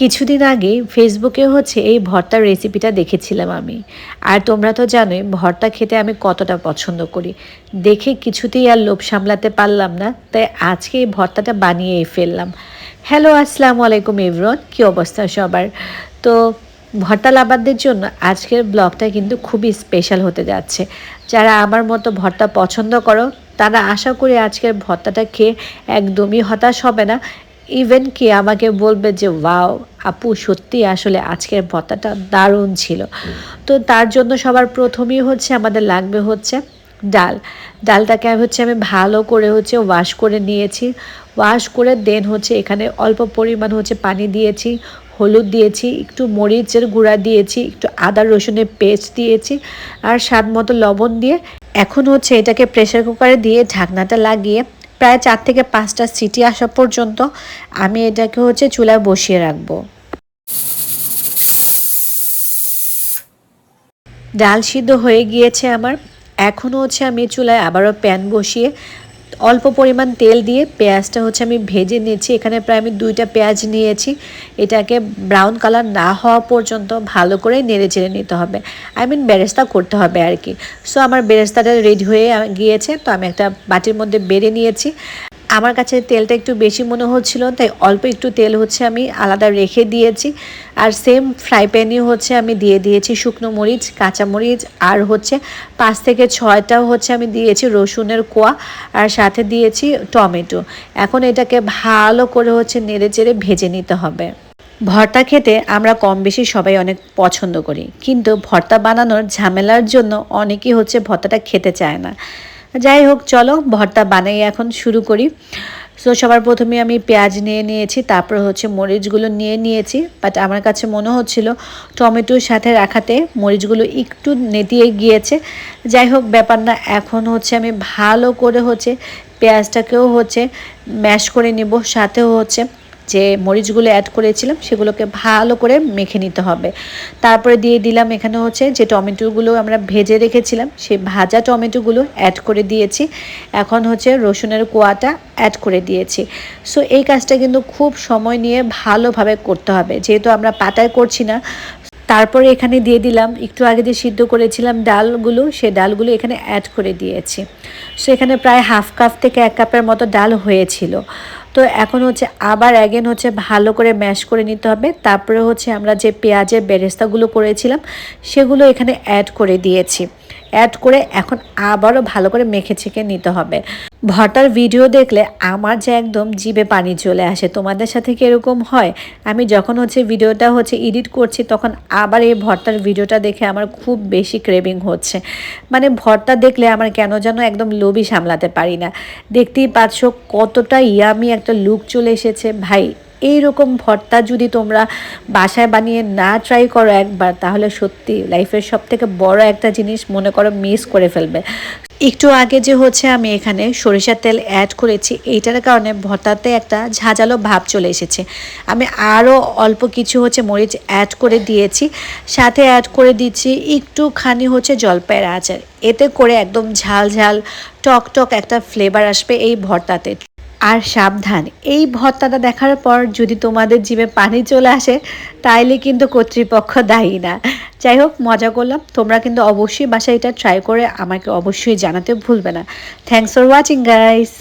কিছুদিন আগে ফেসবুকে হচ্ছে এই ভর্তার রেসিপিটা দেখেছিলাম আমি। আর তোমরা তো জানোই, ভর্তা খেতে আমি কতটা পছন্দ করি। দেখে কিছুতেই আর লোভ সামলাতে পারলাম না, তাই আজকে এই ভর্তাটা বানিয়েই ফেললাম। হ্যালো আসসালামু আলাইকুম এভরন কী অবস্থা সবার? তো ভর্তা লাভারদের জন্য আজকের ব্লগটা কিন্তু খুবই স্পেশাল হতে যাচ্ছে। যারা আমার মতো ভর্তা পছন্দ করো, তারা আশা করি আজকের ভর্তাটা খেয়ে একদমই হতাশ হবে না ইভেন কি আমাকে বলবে যে, ওয়াও, আপু, সত্যি আসলে আজকের ভত্তাটা দারুণ ছিল। তো তার জন্য সবার প্রথমেই হচ্ছে আমাদের লাগবে হচ্ছে ডাল। ডালটাকে হচ্ছে আমি ভালো করে হচ্ছে ওয়াশ করে নিয়েছি। ওয়াশ করে দেন হচ্ছে এখানে অল্প পরিমাণ হচ্ছে পানি দিয়েছি, হলুদ দিয়েছি, একটু মরিচের গুঁড়া দিয়েছি, একটু আদা রসুনের পেস্ট দিয়েছি আর স্বাদ মতো লবণ দিয়ে এখন হচ্ছে এটাকে প্রেশার কুকারে দিয়ে ঢাকনাটা লাগিয়ে প্রায় চার থেকে পাঁচটা সিটি আসা পর্যন্ত আমি এটাকে হচ্ছে চুলায় বসিয়ে রাখব। ডাল সিদ্ধ হয়ে গিয়েছে আমার। এখনও হচ্ছে আমি চুলায় আবারও প্যান বসিয়ে অল্প পরিমাণ তেল দিয়ে পেঁয়াজটা হচ্ছে আমি ভেজে নিয়েছি। এখানে প্রায় আমি দুইটা পেঁয়াজ নিয়েছি। এটাকে ব্রাউন কালার না হওয়া পর্যন্ত ভালো করে নেড়ে চেড়ে নিতে হবে। আই মিন বেরেস্তা করতে হবে আর কি। সো আমার বেরেস্তাটা রেডি হয়ে গিয়েছে। তো আমি একটা বাটির মধ্যে বেড়ে নিয়েছি। আমার কাছে তেলটা একটু বেশি মনে হচ্ছিল, তাই অল্প একটু তেল হচ্ছে আমি আলাদা রেখে দিয়েছি। আর সেম ফ্রাই প্যানই হচ্ছে আমি দিয়ে দিয়েছি শুকনো মরিচ, কাঁচা মরিচ, আর হচ্ছে পাঁচ থেকে ছয়টাও হচ্ছে আমি দিয়েছি রসুনের কোয়া, আর সাথে দিয়েছি টমেটো। এখন এটাকে ভালো করে হচ্ছে নেড়ে চেড়ে ভেজে নিতে হবে। ভর্তা খেতে আমরা কম বেশি সবাই অনেক পছন্দ করি, কিন্তু ভর্তা বানানোর ঝামেলার জন্য অনেকেই হচ্ছে ভর্তাটা খেতে চায় না। যাই হোক চলো, ভর্তা বানাই এখন, শুরু করি। সো সবার প্রথমে আমি পেঁয়াজ নিয়ে নিয়েছি, তারপর হচ্ছে মরিচগুলো নিয়ে নিয়েছি। বাট আমার কাছে মনে হচ্ছিল টমেটোর সাথে রাখাতে মরিচগুলো একটু নেতিয়ে গিয়েছে। যাই হোক ব্যাপার না, এখন হচ্ছে আমি ভালো করে হচ্ছে পেঁয়াজটাকেও হচ্ছে ম্যাশ করে নিব, সাথেও হচ্ছে যে মরিচগুলো অ্যাড করেছিলাম, সেগুলোকে ভালো করে মেখে নিতে হবে। তারপরে দিয়ে দিলাম এখানে হচ্ছে যে টমেটোগুলো আমরা ভেজে রেখেছিলাম, সেই ভাজা টমেটোগুলো অ্যাড করে দিয়েছি। এখন হচ্ছে রসুনের কোয়াটা অ্যাড করে দিয়েছি। সো এই কাজটা কিন্তু খুব সময় নিয়ে ভালোভাবে করতে হবে। যেহেতু আমরা পাতায় করছি না, তারপরে এখানে দিয়ে দিলাম, একটু আগে যে সিদ্ধ করেছিলাম ডালগুলো সে ডালগুলো এখানে অ্যাড করে দিয়েছি। সো এখানে প্রায় হাফ কাপ থেকে এক কাপের মতো ডাল হয়েছিল। তো এখন হচ্ছে আবার অ্যাগেন হচ্ছে ভালো করে ম্যাশ করে নিতে হবে। তারপরে হচ্ছে আমরা যে পেঁয়াজের বেরেস্তাগুলো করেছিলাম সেগুলো এখানে অ্যাড করে দিয়েছি। অ্যাড করে এখন আবারও ভালো করে মেখে ছেঁকে নিতে হবে। ভর্তার ভিডিও দেখলে আমার যে একদম জিভে পানি চলে আসে, তোমাদের সাথে কি এরকম হয়? আমি যখন হচ্ছে ভিডিওটা হচ্ছে এডিট করছি, তখন আবার এই ভর্তার ভিডিওটা দেখে আমার খুব বেশি ক্রেভিং হচ্ছে। মানে ভর্তা দেখলে আমার কেন যেন একদম লোভই সামলাতে পারি না। দেখতেই পাচ্ছ কতটা ইয়ামি একটা লুক চলে এসেছে। ভাই এই রকম ভর্তা যদি তোমরা বাসায় বানিয়ে না ট্রাই করো একবার, তাহলে সত্যি লাইফের সব থেকে বড় একটা জিনিস মনে করো মিস করে ফেলবে। একটু আগে যে হচ্ছে আমি এখানে সরিষার তেল অ্যাড করেছি, এইটার কারণে ভর্তাতে একটা ঝাঁঝালো ভাব চলে এসেছে। আমি আরও অল্প কিছু হচ্ছে মরিচ অ্যাড করে দিয়েছি, সাথে অ্যাড করে দিচ্ছি একটুখানি হচ্ছে জলপাইয়ের আচার। এতে করে একদম ঝাল ঝাল টক টক একটা ফ্লেভার আসবে এই ভর্তাতে। আর সাবধান। এই ভত্তাটা দেখার পর যদি তোমাদের জিমে পানি চলে আসে, তাইলে কিন্তু কর্তৃপক্ষ দায়ী না। যাই হোক, মজা করলাম। তোমরা কিন্তু অবশ্যই বাসায় এটা ট্রাই করে আমাকে অবশ্যই জানাতে ভুলবে না। Thanks for watching guys